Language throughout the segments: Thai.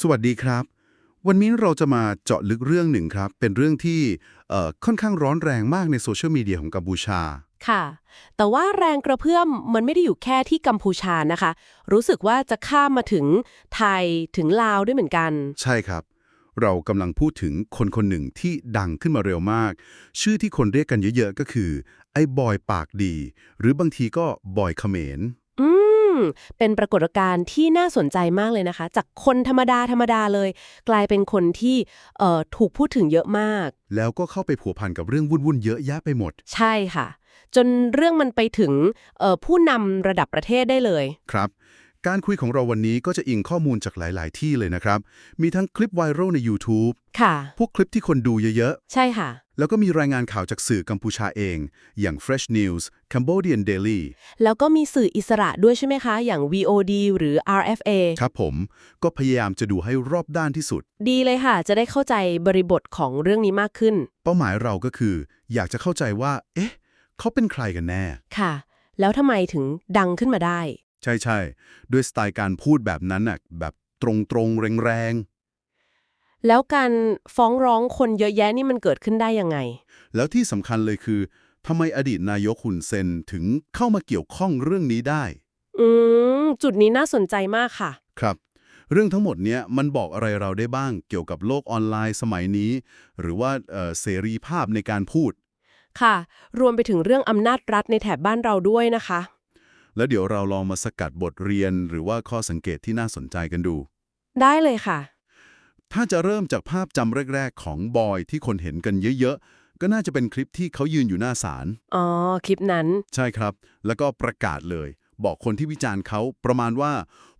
สวัสดีครับ วันนี้เราจะมาเจาะลึกเรื่องหนึ่งครับ เป็นเรื่องที่เอ่อค่อนข้างร้อนแรงมากในโซเชียลมีเดียของกัมพูชา ค่ะ แต่ว่าแรงกระเพื่อมมันไม่ได้อยู่แค่ที่กัมพูชานะคะ รู้สึกว่าจะข้ามมาถึงไทยถึงลาวด้วยเหมือนกัน ใช่ครับ เรากำลังพูดถึงคนคนหนึ่งที่ดังขึ้นมาเร็วมาก ชื่อที่คนเรียกกันเยอะๆก็คือ ไอ้บอยปากดี หรือบางทีก็บอยเขมรอื มเป็นปรากฏการณ์ที่น่าสนใจมากเลยนะคะ จากคนธรรมดาธรรมดาเลย กลายเป็นคนที่เอ่อถูกพูดถึงเยอะมาก แล้วก็เข้าไปผัวพันกับเรื่องวุ่นๆเยอะแยะไปหมด ใช่ค่ะ จนเรื่องมันไปถึงเอ่อผู้นำระดับประเทศได้เลย ครับ การคุยของเราวันนี้ก็จะอิงข้อมูลจากหลาย ๆ ที่เลยนะครับ มีทั้งคลิปไวรัลใน YouTube ค่ะ พวกคลิปที่คนดูเยอะใช่ค่ะๆแล้วก็มีรายงานข่าวจากสื่อกัมพูชาเอง อย่าง Fresh News Cambodian Daily แล้วก็มีสื่ออิสระด้วยใช่ไหมคะ อย่าง VOD หรือ RFA ครับผม ก็พยายามจะดูให้รอบด้านที่สุด ดีเลยค่ะ จะได้เข้าใจบริบทของเรื่องนี้มากขึ้น เป้าหมายเราก็คือ อยากจะเข้าใจว่า เอ๊ะ เขาเป็นใครกันแน่ ค่ะ แล้วทำไมถึงดังขึ้นมาได้ ใช่ใช่ๆด้วยสไตล์การพูดแบบนั้นน่ะแบบตรงๆแรงแล้วการฟ้องร้องคนเยอะแยะนี่มันเกิดขึ้นได้ยังไงๆแล้วที่สำคัญเลยคือทำไมอดีตนายกหุนเซนถึงเข้ามาเกี่ยวข้องเรื่องนี้ได้ อืม จุดนี้น่าสนใจมากค่ะ ครับ เรื่องทั้งหมดเนี้ยมันบอกอะไรเราได้บ้างเกี่ยวกับโลกออนไลน์สมัยนี้ หรือว่าเอ่อเสรีภาพในการพูด ค่ะ รวมไปถึงเรื่องอำนาจรัฐในแถบบ้านเราด้วยนะคะ แล้วเดี๋ยวเราลองมาสกัดบทเรียนหรือว่าข้อสังเกตที่น่าสนใจกันดู ได้เลยค่ะ ถ้าจะเริ่มจากภาพจำแรก ๆ ของบอยที่คนเห็นกันเยอะๆ ก็น่าจะเป็นคลิปที่เขายืนอยู่หน้าศาล อ๋อ คลิปนั้น ใช่ครับ แล้วก็ประกาศเลย บอกคนที่วิจารณ์เขาประมาณว่า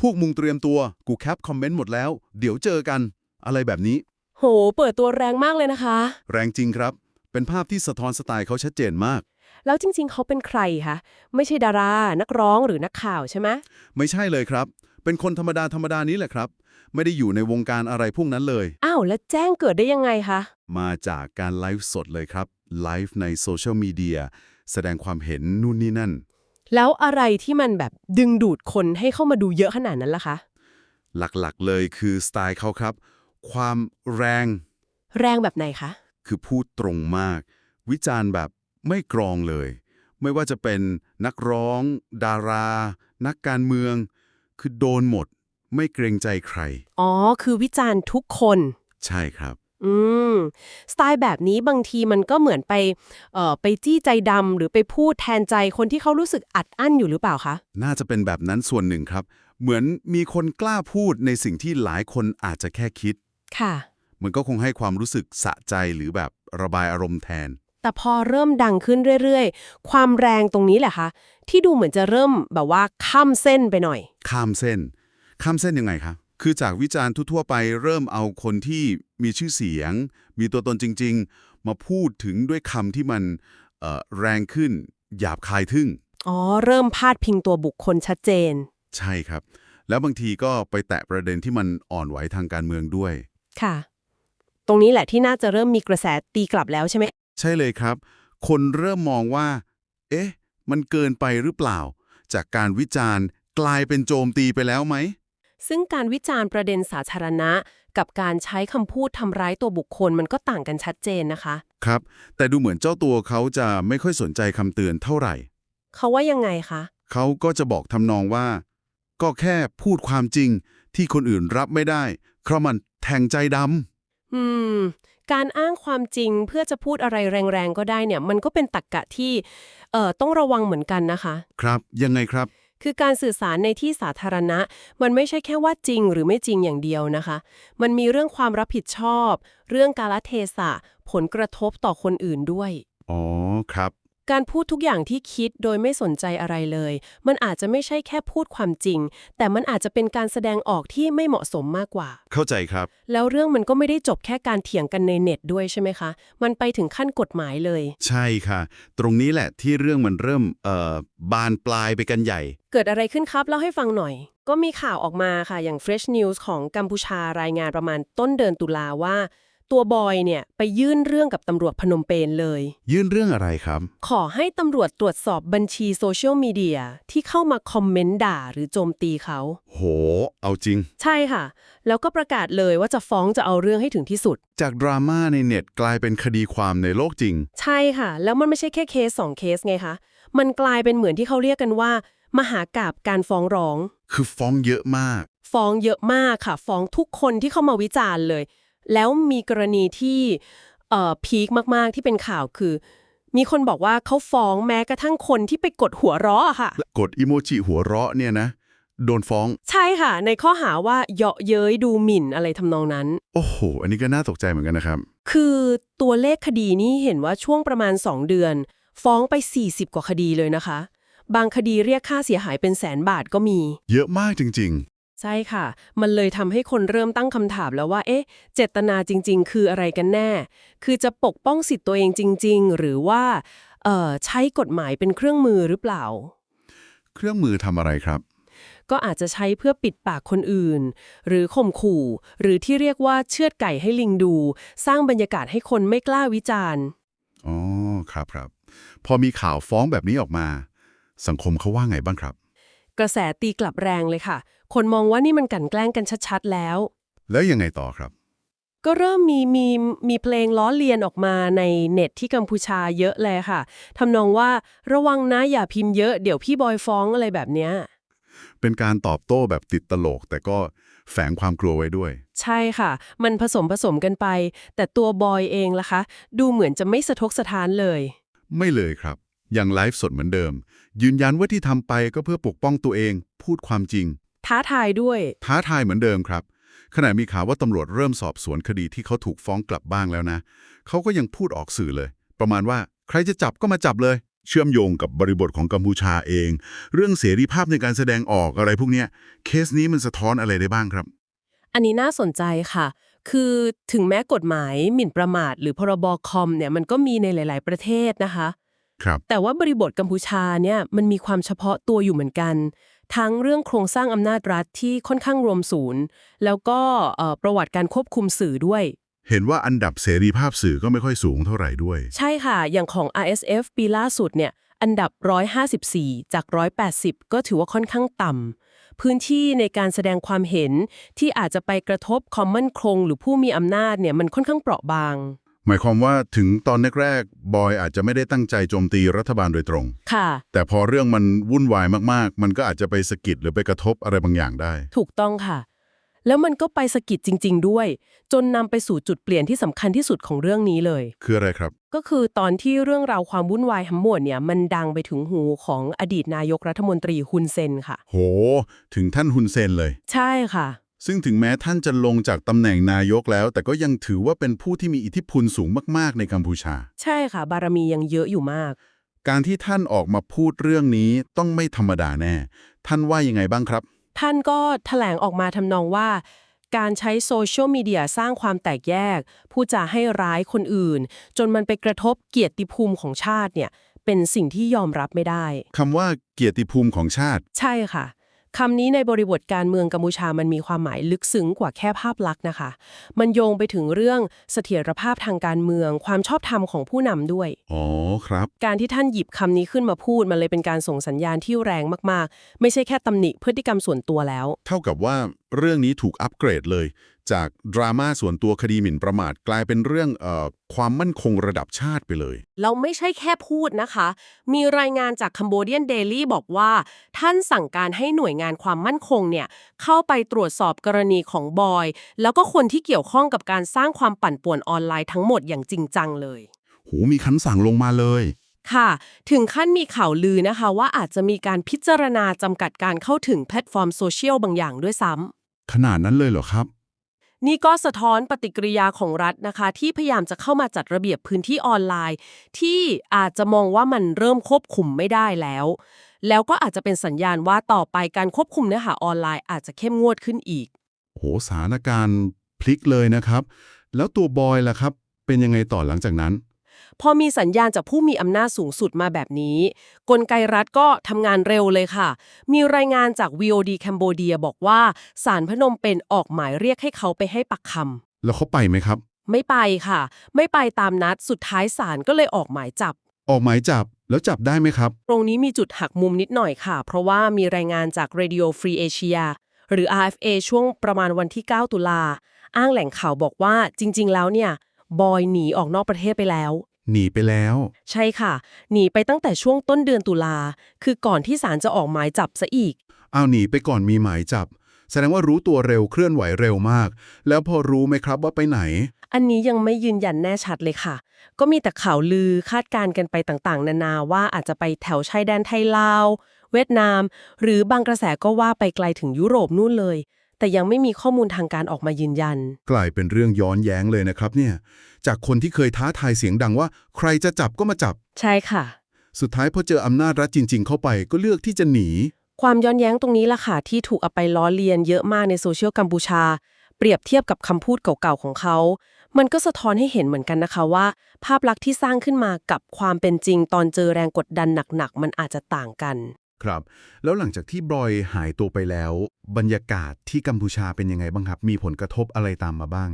พวกมุงเตรียมตัว กูแคปคอมเมนต์หมดแล้ว เดี๋ยวเจอกัน อะไรแบบนี้ โห เปิดตัวแรงมากเลยนะคะ แรงจริงครับ เป็นภาพที่สะท้อนสไตล์เขาชัดเจนมาก แล้วจริง ๆ เขาเป็นใครคะไม่ใช่ดารา นักร้องหรือนักข่าวใช่ไหมไม่ใช่เลยครับ เป็นคนธรรมดาธรรมดานี้แหละครับ ไม่ได้อยู่ในวงการอะไรพวกนั้นเลย อ้าว แล้วแจ้งเกิดได้ยังไงคะมาจากการไลฟ์สดเลยครับไลฟ์ในโซเชียลมีเดียแสดงความเห็นนู่นนี่นั่น แล้วอะไรที่มันแบบดึงดูดคนให้เข้ามาดูเยอะขนาดนั้นล่ะคะหลักๆเลยคือสไตล์เขาครับ ความแรง แรงแบบไหนคะ คือพูดตรงมาก วิจารณ์แบบ ไม่กรองเลย ไม่ว่าจะเป็นนักร้อง ดารา นักการเมือง คือโดนหมด ไม่เกรงใจใคร อ๋อ คือวิจารณ์ทุกคน ใช่ครับ อืม สไตล์แบบนี้บางทีมันก็เหมือนไป เอ่อ ไปจี้ใจดำหรือไปพูดแทนใจคนที่เขารู้สึกอัดอั้นอยู่หรือเปล่าคะ น่าจะเป็นแบบนั้นส่วนหนึ่งครับ เหมือนมีคนกล้าพูดในสิ่งที่หลายคนอาจจะแค่คิด ค่ะ มันก็คงให้ความรู้สึกสะใจหรือแบบระบายอารมณ์แทน แต่พอเริ่มดังขึ้นเรื่อยๆ ความแรงตรงนี้แหละคะ ที่ดูเหมือนจะเริ่มแบบว่าข้ามเส้นไปหน่อย ข้ามเส้น ข้ามเส้นยังไงคะ คือจากวิจารณ์ทั่วๆไปเริ่มเอาคนที่มีชื่อเสียง มีตัวตนจริง ๆ มาพูดถึงด้วยคำที่มันเอ่อแรงขึ้น หยาบคายทึ่ง อ๋อ เริ่มพาดพิงตัวบุคคลชัดเจน ใช่ครับ แล้วบางทีก็ไปแตะประเด็นที่มันอ่อนไหวทางการเมืองด้วย ค่ะ ตรงนี้แหละที่น่าจะเริ่มมีกระแสตีกลับแล้วใช่ไหม ใช่เลยครับ คนเริ่มมองว่า เอ๊ะ มันเกินไปหรือเปล่า จากการวิจารณ์กลายเป็นโจมตีไปแล้วไหม ซึ่งการวิจารณ์ประเด็นสาธารณะ กับการใช้คำพูดทำร้ายตัวบุคคลมันก็ต่างกันชัดเจนนะคะ ครับ แต่ดูเหมือนเจ้าตัวเขาจะไม่ค่อยสนใจคำเตือนเท่าไหร่ เขาว่ายังไงคะ เขาก็จะบอกทำนองว่า ก็แค่พูดความจริงที่คนอื่นรับไม่ได้ เพราะมันแทงใจดอืม การอ้างความจริงเพื่อจะพูดอะไรแรงๆ ก็ได้เนี่ย มันก็เป็นตรรกกะที่เอ่อต้องระวังเหมือนกันนะคะำครับ ยังไงครับ คือการสื่อสารในที่สาธารณะ มันไม่ใช่แค่ว่าจริงหรือไม่จริงอย่างเดียวนะคะ มันมีเรื่องความรับผิดชอบ เรื่องกาลเทศะ ผลกระทบต่อคนอื่นด้วย อ๋อ ครับ การพูดทุกอย่างที่คิดโดยไม่สนใจอะไรเลย มันอาจจะไม่ใช่แค่พูดความจริง แต่มันอาจจะเป็นการแสดงออกที่ไม่เหมาะสมมากกว่า เข้าใจครับ แล้วเรื่องมันก็ไม่ได้จบแค่การเถียงกันในเน็ตด้วยใช่ไหมคะ มันไปถึงขั้นกฎหมายเลย ใช่ค่ะ ตรงนี้แหละที่เรื่องมันเริ่มเอ่อบานปลายไปกันใหญ่ เกิดอะไรขึ้นครับเล่าให้ฟังหน่อย ก็มีข่าวออกมาค่ะอย่าง Fresh News ของกัมพูชารายงานประมาณต้นเดือนตุลาว่า ตัวบอยเนี่ยไปยื่นเรื่องกับตำรวจพนมเปญเลย ยื่นเรื่องอะไรครับ ขอให้ตำรวจตรวจสอบบัญชีโซเชียลมีเดียที่เข้ามาคอมเมนต์ด่าหรือโจมตีเขา โห เอาจริง ใช่ค่ะ แล้วก็ประกาศเลยว่าจะฟ้องจะเอาเรื่องให้ถึงที่สุด จากดราม่าในเน็ตกลายเป็นคดีความในโลกจริง ใช่ค่ะ แล้วมันไม่ใช่แค่เคสสองเคสไงคะ มันกลายเป็นเหมือนที่เขาเรียกกันว่า มหากาบการฟ้องร้อง คือฟ้องเยอะมาก ฟ้องเยอะมากค่ะ ฟ้องทุกคนที่เข้ามาวิจารณ์เลย แล้วมีกรณีที่เอ่อพีคมากๆที่เป็นข่าวคือ มีคนบอกว่าเขาฟ้องแม้กระทั่งคนที่ไปกดหัวเราะอะค่ะ กดอิโมจิหัวเราะเนี่ยนะ โดนฟ้อง ใช่ค่ะ ในข้อหาว่าเยาะเย้ยดูหมิ่นอะไรทำนองนั้น โอ้โห อันนี้ก็น่าตกใจเหมือนกันนะครับ คือตัวเลขคดีนี้เห็นว่าช่วงประมาณ 2 เดือน ฟ้องไป 40 กว่าคดีเลยนะคะ บางคดีเรียกค่าเสียหายเป็นแสนบาทก็มี เยอะมากจริง ใช่ค่ะ มันเลยทำให้คนเริ่มตั้งคำถามแล้วว่า เอ๊ะ เจตนาจริง ๆ คืออะไรกันแน่ คือจะปกป้องสิทธิ์ตัวเองจริง ๆ หรือว่าเอ่อใช้กฎหมายเป็นเครื่องมือหรือเปล่าๆเครื่องมือทำอะไรครับ ก็อาจจะใช้เพื่อปิดปากคนอื่น หรือข่มขู่ หรือที่เรียกว่าเชือดไก่ให้ลิงดู สร้างบรรยากาศให้คนไม่กล้าวิจารณ์ อ๋อ ครับครับ พอมีข่าวฟ้องแบบนี้ออกมา สังคมเขาว่าไงบ้างครับ กระแสตีกลับแรงเลยค่ะ คนมองว่านี่มันกลั่นแกล้งกันชัดๆแล้ว แล้วยังไงต่อครับ ก็เริ่มมีมีมีเพลงล้อเลียนออกมาในเน็ตที่กัมพูชาเยอะเลยค่ะทำนองว่าระวังนะอย่าพิมพ์เยอะเดี๋ยวพี่บอยฟ้องอะไรแบบเนี้ยเป็นการตอบโต้แบบติดตลก แต่ก็แฝงความกลัวไว้ด้วย ใช่ค่ะ มันผสมผสมกันไป แต่ตัวบอยเองล่ะคะ ดูเหมือนจะไม่สะทกสะท้านเลย ไม่เลยครับ ยังไลฟ์สดเหมือนเดิม ยืนยันว่าที่ทำไปก็เพื่อปกป้องตัวเอง พูดความจริง ท้าทายด้วย ท้าทายเหมือนเดิมครับ ขณะมีข่าวว่าตำรวจเริ่มสอบสวนคดีที่เขาถูกฟ้องกลับบ้างแล้วนะ เขาก็ยังพูดออกสื่อเลย ประมาณว่าใครจะจับก็มาจับเลย เชื่อมโยงกับบริบทของกัมพูชาเอง เรื่องเสรีภาพในการแสดงออกอะไรพวกเนี้ยเคสนี้มันสะท้อนอะไรได้บ้างครับ อันนี้น่าสนใจค่ะ คือถึงแม้กฎหมายหมิ่นประมาท หรือพรบคอมเนี่ยมันก็มีในหลาย ๆ ประเทศนะคะ ครับ แต่ว่าบริบทกัมพูชาเนี่ยมันมีความเฉพาะตัวอยู่เหมือนกัน ทั้งเรื่องโครงสร้างอำนาจรัฐที่ค่อนข้างรวมศูนย์ แล้วก็เอ่อประวัติการควบคุมสื่อด้วย เห็นว่าอันดับเสรีภาพสื่อก็ไม่ค่อยสูงเท่าไหร่ด้วย ใช่ค่ะ อย่างของ RSF ปีล่าสุดเนี่ยอันดับ 154 จาก 180 ก็ถือว่าค่อนข้างต่ำ พื้นที่ในการแสดงความเห็นที่อาจจะไปกระทบความมั่นคงหรือผู้มีอำนาจเนี่ยมันค่อนข้างเปราะบาง หมายความว่าถึงตอนแรกๆบอยอาจจะไม่ได้ตั้งใจโจมตีรัฐบาลโดยตรง ค่ะ แต่พอเรื่องมันวุ่นวายมากๆ มันก็อาจจะไปสะกิดหรือไปกระทบอะไรบางอย่างได้ ถูกต้องค่ะ แล้วมันก็ไปสะกิดจริง ๆ ด้วย จนนำไปสู่จุดเปลี่ยนที่สำคัญที่สุดของเรื่องนี้เลย คืออะไรครับ ก็คือตอนที่เรื่องราวความวุ่นวายทั้งหมดเนี่ยมันดังไปถึงหูของอดีตนายกรัฐมนตรีฮุนเซนค่ะ โห ถึงท่านฮุนเซนเลย ใช่ค่ะ ซึ่งถึงแม้ท่านจะลงจากตำแหน่งนายกแล้ว แต่ก็ยังถือว่าเป็นผู้ที่มีอิทธิพลสูงมาก ๆ ในกัมพูชา ใช่ค่ะ บารมียังเยอะอยู่มาก การที่ท่านออกมาพูดเรื่องนี้ต้องไม่ธรรมดาแน่ ท่านว่ายังไงบ้างครับ ท่านก็แถลงออกมาทำนองว่า การใช้โซเชียลมีเดียสร้างความแตกแยก ผู้จาให้ร้ายคนอื่น จนมันไปกระทบเกียรติภูมิของชาติเนี่ยเป็นสิ่งที่ยอมรับไม่ได้คำว่าเกียรติภูมิของชาติ ใช่ค่ะ คำนี้ในบริบทการเมืองกัมพูชามันมีความหมายลึกซึ้งกว่าแค่ภาพลักษณ์นะคะ มันโยงไปถึงเรื่องเสถียรภาพทางการเมือง ความชอบธรรมของผู้นำด้วย อ๋อครับ การที่ท่านหยิบคำนี้ขึ้นมาพูด มันเลยเป็นการส่งสัญญาณที่แรงมากๆ ไม่ใช่แค่ตำหนิพฤติกรรมส่วนตัวแล้ว เท่ากับว่าเรื่องนี้ถูกอัปเกรดเลย จากดราม่าส่วนตัวคดีหมิ่นประมาทกลายเป็นเรื่องเอ่อความมั่นคงระดับชาติไปเลย เราไม่ใช่แค่พูดนะคะ มีรายงานจาก Cambodian Daily บอกว่า ท่านสั่งการให้หน่วยงานความมั่นคงเนี่ยเข้าไปตรวจสอบกรณีของบอย แล้วก็คนที่เกี่ยวข้องกับการสร้างความปั่นป่วนออนไลน์ทั้งหมดอย่างจริงจังเลย หูมีคำสั่งลงมาเลยค่ะ ถึงขั้นมีข่าวลือนะคะ ว่าอาจจะมีการพิจารณาจำกัดการเข้าถึงแพลตฟอร์มโซเชียลบางอย่างด้วยซ้ำขนาดนั้นเลยเหรอครับ นี่ก็สะท้อนปฏิกิริยาของรัฐนะคะ ที่พยายามจะเข้ามาจัดระเบียบพื้นที่ออนไลน์ ที่อาจจะมองว่ามันเริ่มควบคุมไม่ได้แล้ว แล้วก็อาจจะเป็นสัญญาณว่าต่อไปการควบคุมเนื้อหาออนไลน์อาจจะเข้มงวดขึ้นอีก โหสถานการณ์พลิกเลยนะครับ แล้วตัวบอยล่ะครับ เป็นยังไงต่อหลังจากนั้น พอมีสัญญาณจากผู้มีอำนาจสูงสุดมาแบบนี้ กลไกรัฐก็ทำงานเร็วเลยค่ะ มีรายงานจาก VOD แคนโบเดียบอกว่าศาลพนมเปญออกหมายเรียกให้เขาไปให้ปักคำแล้วเขาไปไหมครับ ไม่ไปค่ะ ไม่ไปตามนัดสุดท้ายศาลก็เลยออกหมายจับ ออกหมายจับแล้วจับได้ไหมครับ ตรงนี้มีจุดหักมุมนิดหน่อยค่ะ เพราะว่ามีรายงานจาก Radio Free Asia หรือ RFA ช่วงประมาณวันที่ 9 ตุลา อ้างแหล่งข่าวบอกว่าจริง ๆ แล้วเนี่ย บอยหนีออกนอกประเทศไปแล้ว หนีไปแล้ว ใช่ค่ะ หนีไปตั้งแต่ช่วงต้นเดือนตุลา คือก่อนที่ศาลจะออกหมายจับซะอีกเอาหนีไปก่อนมีหมายจับ แสดงว่ารู้ตัวเร็วเคลื่อนไหวเร็วมาก แล้วพอรู้ไหมครับว่าไปไหน อันนี้ยังไม่ยืนยันแน่ชัดเลยค่ะ ก็มีแต่ข่าวลือคาดการณ์กันไปต่างๆ นานาว่าอาจจะไปแถวชายแดนไทยลาว เวียดนาม หรือบางกระแสก็ว่าไปไกลถึงยุโรปนู่นเลย แต่ยังไม่มีข้อมูลทางการออกมายืนยัน กลายเป็นเรื่องย้อนแย้งเลยนะครับเนี่ย จากคนที่เคยท้าทายเสียงดังว่า ใครจะจับก็มาจับ ใช่ค่ะ สุดท้ายพอเจออำนาจรัฐจริง ๆ เข้าไปก็เลือกที่จะหนี ความย้อนแย้งตรงนี้ล่ะค่ะที่ถูกเอาไปล้อเลียนเยอะมากในโซเชียลกัมพูชา เปรียบเทียบกับคำพูดเก่าๆของเขา มันก็สะท้อนให้เห็นเหมือนกันนะคะว่า ภาพลักษณ์ที่สร้างขึ้นมากับความเป็นจริง ตอนเจอแรงกดดันหนักๆมันอาจจะต่างกัน ครับ แล้วหลังจากที่บรอยหายตัวไปแล้ว บรรยากาศที่กัมพูชาเป็นยังไงบ้างครับ มีผลกระทบอะไรตามมาบ้าง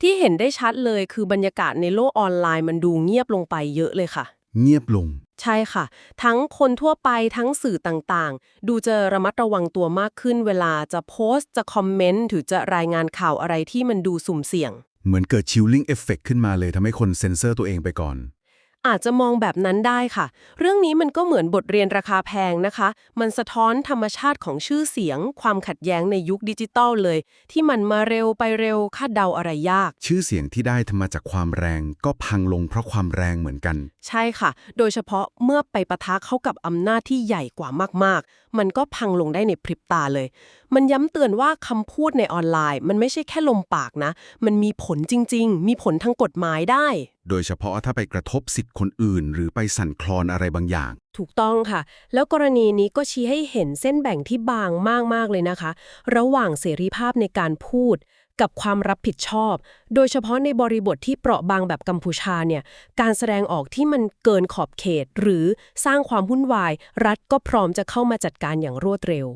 ที่เห็นได้ชัดเลยคือบรรยากาศในโลกออนไลน์มันดูเงียบลงไปเยอะเลยค่ะ เงียบลง ใช่ค่ะ ทั้งคนทั่วไปทั้งสื่อต่างๆ ดูจะระมัดระวังตัวมากขึ้น เวลาจะโพสต์จะคอมเมนต์หรือจะรายงานข่าวอะไรที่มันดูสุ่มเสี่ยง เหมือนเกิดชิลลิ่งเอฟเฟกขึ้นมาเลยทำให้คนเซ็นเซอร์ตัวเองไปก่อน อาจจะมองแบบนั้นได้ค่ะ เรื่องนี้มันก็เหมือนบทเรียนราคาแพงนะคะ มันสะท้อนธรรมชาติของชื่อเสียง ความขัดแย้งในยุคดิจิตอลเลย ที่มันมาเร็วไปเร็วคาดเดาอะไรยาก ชื่อเสียงที่ได้ทำมาจากความแรง ก็พังลงเพราะความแรงเหมือนกัน ใช่ค่ะ โดยเฉพาะเมื่อไปปะทะเข้ากับอำนาจที่ใหญ่กว่ามากๆ มันก็พังลงได้ในพริบตาเลย มันย้ำเตือนว่าคำพูดในออนไลน์ มันไม่ใช่แค่ลมปากนะ มันมีผลจริง ๆ มีผลทางกฎหมายได้ โดยเฉพาะถ้าไปกระทบสิทธิ์คนอื่น หรือไปสั่นคลอนอะไรบางอย่าง ถูกต้องค่ะ แล้วกรณีนี้ก็ชี้ให้เห็นเส้นแบ่งที่บางมาก ๆ เลยนะคะ ระหว่างเสรีภาพในการพูด กับความรับผิดชอบ โดยเฉพาะในบริบทที่เปราะบางแบบกัมพูชาเนี่ยการแสดงออกที่มันเกินขอบเขต หรือสร้างความวุ่นวาย รัฐก็พร้อมจะเข้ามาจัดการอย่างรวดเร็ว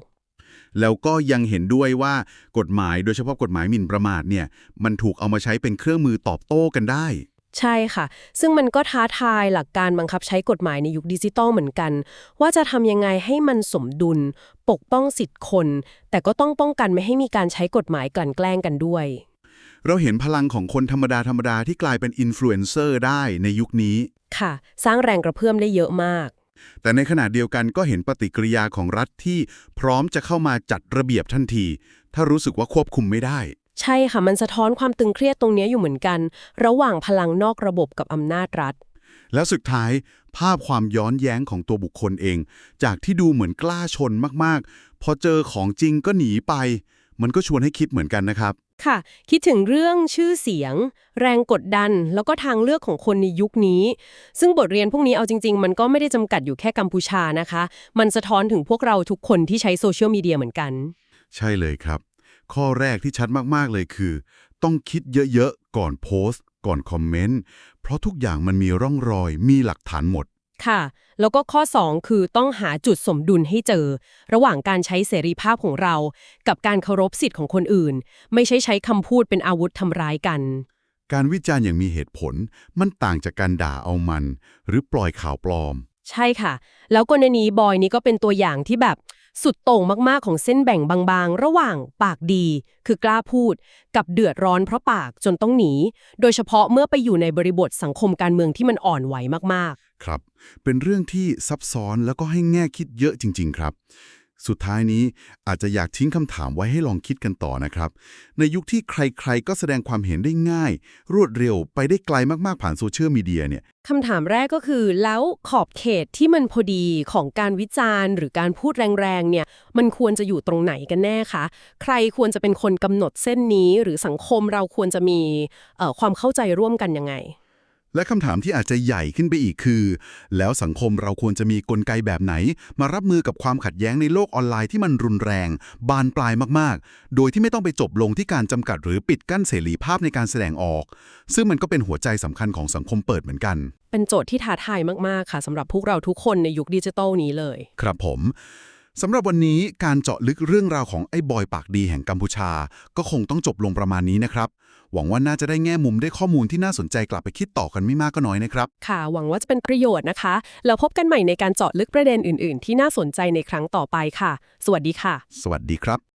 แล้วก็ยังเห็นด้วยว่ากฎหมายโดยเฉพาะกฎหมายหมิ่นประมาทเนี่ยมันถูกเอามาใช้เป็นเครื่องมือตอบโต้กันได้ ใช่ค่ะ ซึ่งมันก็ท้าทายหลักการบังคับใช้กฎหมายในยุคดิจิตอลเหมือนกัน ว่าจะทำยังไงให้มันสมดุล ปกป้องสิทธิ์คน แต่ก็ต้องป้องกันไม่ให้มีการใช้กฎหมายกลั่นแกล้งกันด้วย เราเห็นพลังของคนธรรมดาธรรมดาที่กลายเป็นอินฟลูเอนเซอร์ได้ในยุคนี้ ค่ะ สร้างแรงกระเพื่อมได้เยอะมาก แต่ในขณะเดียวกันก็เห็นปฏิกิริยาของรัฐที่พร้อมจะเข้ามาจัดระเบียบทันที ถ้ารู้สึกว่าควบคุมไม่ได้ ใช่ค่ะมันสะท้อนความตึงเครียดตรงเนี้ยอยู่เหมือนกัน ระหว่างพลังนอกระบบกับอำนาจรัฐ แล้วสุดท้ายภาพความย้อนแย้งของตัวบุคคลเอง จากที่ดูเหมือนกล้าชนมากๆ พอเจอของจริงก็หนีไป มันก็ชวนให้คิดเหมือนกันนะครับ ค่ะ คิดถึงเรื่องชื่อเสียง แรงกดดัน แล้วก็ทางเลือกของคนในยุคนี้ ซึ่งบทเรียนพวกนี้เอาจริง ๆ มันก็ไม่ได้จำกัดอยู่แค่กัมพูชานะคะ มันสะท้อนถึงพวกเราทุกคนที่ใช้โซเชียลมีเดียเหมือนกัน ใช่เลยครับ ข้อแรกที่ชัดมากๆเลยคือ ต้องคิดเยอะๆ ก่อนโพสต์ ก่อนคอมเมนต์ เพราะทุกอย่างมันมีร่องรอย มีหลักฐานหมด ค่ะ แล้วก็ข้อ 2 คือต้องหาจุดสมดุลให้เจอ ระหว่างการใช้เสรีภาพของเรา กับการเคารพสิทธิ์ของคนอื่น ไม่ใช่ใช้คำพูดเป็นอาวุธทำร้ายกันการวิจารณ์อย่างมีเหตุผล มันต่างจากการด่าเอามัน หรือปล่อยข่าวปลอม ใช่ค่ะ แล้วกรณีบอยนี้ก็เป็นตัวอย่างที่แบบ สุดโต่งมากๆของเส้นแบ่งบางๆ ระหว่างปากดี คือกล้าพูด กับเดือดร้อนเพราะปากจนต้องหนี โดยเฉพาะเมื่อไปอยู่ในบริบทสังคมการเมืองที่มันอ่อนไหวมากๆ ครับ เป็นเรื่องที่ซับซ้อนแล้วก็ให้แง่คิดเยอะจริง ๆ ครับ สุดท้ายนี้อาจจะอยากทิ้งคำถามไว้ให้ลองคิดกันต่อนะครับ ในยุคที่ใครๆ ก็แสดงความเห็นได้ง่าย รวดเร็วไปได้ไกลมากๆผ่านโซเชียลมีเดียเนี่ยคำถามแรกก็คือ แล้วขอบเขตที่มันพอดีของการวิจารณ์ หรือการพูดแรงๆเนี่ยมันควรจะอยู่ตรงไหนกันแน่คะใครควรจะเป็นคนกำหนดเส้นนี้ หรือสังคมเราควรจะมีความเข้าใจร่วมกันยังไง และคำถามที่อาจจะใหญ่ขึ้นไปอีกคือ แล้วสังคมเราควรจะมีกลไกแบบไหน มารับมือกับความขัดแย้งในโลกออนไลน์ที่มันรุนแรง บานปลายมากๆ โดยที่ไม่ต้องไปจบลงที่การจำกัดหรือปิดกั้นเสรีภาพในการแสดงออก ซึ่งมันก็เป็นหัวใจสำคัญของสังคมเปิดเหมือนกัน เป็นโจทย์ที่ท้าทายมากๆค่ะสำหรับพวกเราทุกคนในยุคดิจิทัลนี้เลย ครับผม สำหรับวันนี้การเจาะลึกเรื่องราวของไอ้บอยปากดีแห่งกัมพูชา ก็คงต้องจบลงประมาณนี้นะครับ หวังว่าน่าจะได้แง่มุมได้ข้อมูลที่น่าสนใจกลับไปคิดต่อกันไม่มากก็น้อยนะครับ ค่ะ หวังว่าจะเป็นประโยชน์นะคะ แล้วพบกันใหม่ในการเจาะลึกประเด็นอื่น ๆ ที่น่าสนใจในครั้งต่อไปค่ะ สวัสดีค่ะ สวัสดีครับ